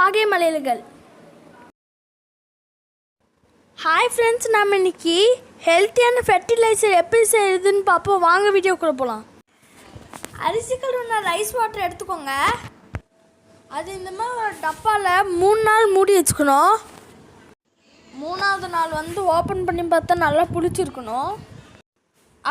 வாகை மலையல்கள் hi friends நம்ம இன்னைக்கு ஹெல்த்தியான ஃபெர்டிலைசர் எப்படி செய்யுதுன்னு பார்ப்போம். வாங்க வீடியோக்குள்ளே போகலாம் அரிசி கழுவுனா ரைஸ் வாட்டர் எடுத்துக்கோங்க. அது இந்த மாதிரி ஒரு டப்பாவில் மூணு நாள் மூடி வச்சுக்கணும். மூணாவது நாள் வந்து ஓப்பன் பண்ணி பார்த்தா நல்லா புளிச்சிருக்கணும்.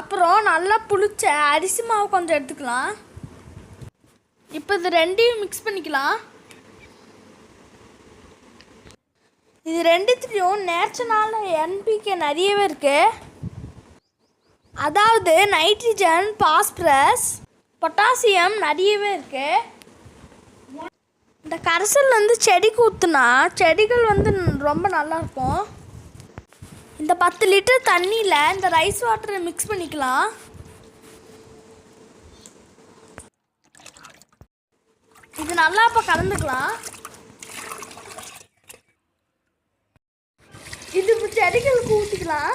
அப்புறம் நல்லா புளிச்ச அரிசி மாவு கொஞ்சம் எடுத்துக்கலாம். இப்போ இது ரெண்டையும் மிக்ஸ் பண்ணிக்கலாம். இது ரெண்டுத்துலேயும் நேச்சுரலான என்பிகே நிறையவே இருக்கு. அதாவது நைட்ரஜன் பாஸ்பரஸ் பொட்டாசியம் நிறையவே இருக்கு. இந்த கரைசல் வந்து செடிக்கு ஊற்றுனா செடிகள் வந்து ரொம்ப நல்லாயிருக்கும் இந்த பத்து லிட்டர் தண்ணியில் இந்த ரைஸ் வாட்டரை மிக்ஸ் பண்ணிக்கலாம். இது நல்லா இப்போ கலந்துக்கலாம். இது செடிகளுக்கு ஊற்றிக்கலாம்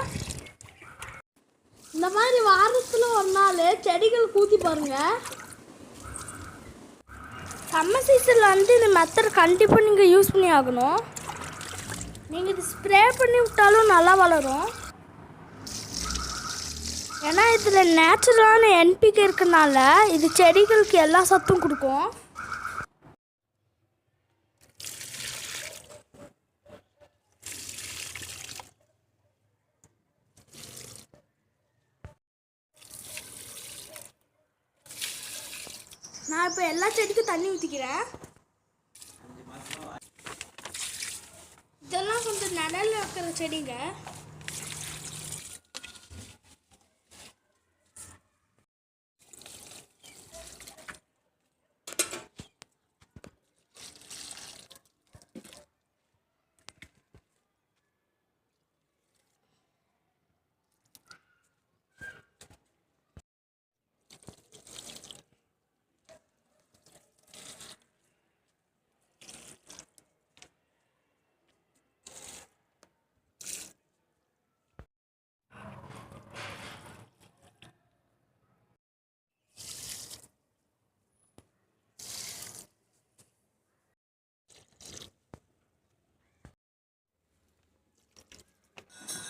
இந்த மாதிரி வாரத்தில் ஒரு நாள் செடிகளுக்கு ஊற்றி பாருங்க. சம்மர் சீசனில் வந்து இந்த மெத்தட் கண்டிப்பாக நீங்கள் யூஸ் பண்ணி ஆகணும். நீங்கள் இது ஸ்ப்ரே பண்ணி விட்டாலும் நல்லா வளரும். ஏன்னா இதில் நேச்சுரலான என்பிகே இருக்கனால இது செடிகளுக்கு எல்லா சத்தும் கொடுக்கும். நான் இப்போ எல்லா செடிக்கும் தண்ணி ஊற்றிக்கிறேன் இதெல்லாம் கொஞ்சம் நடல இருக்கிற செடிங்க.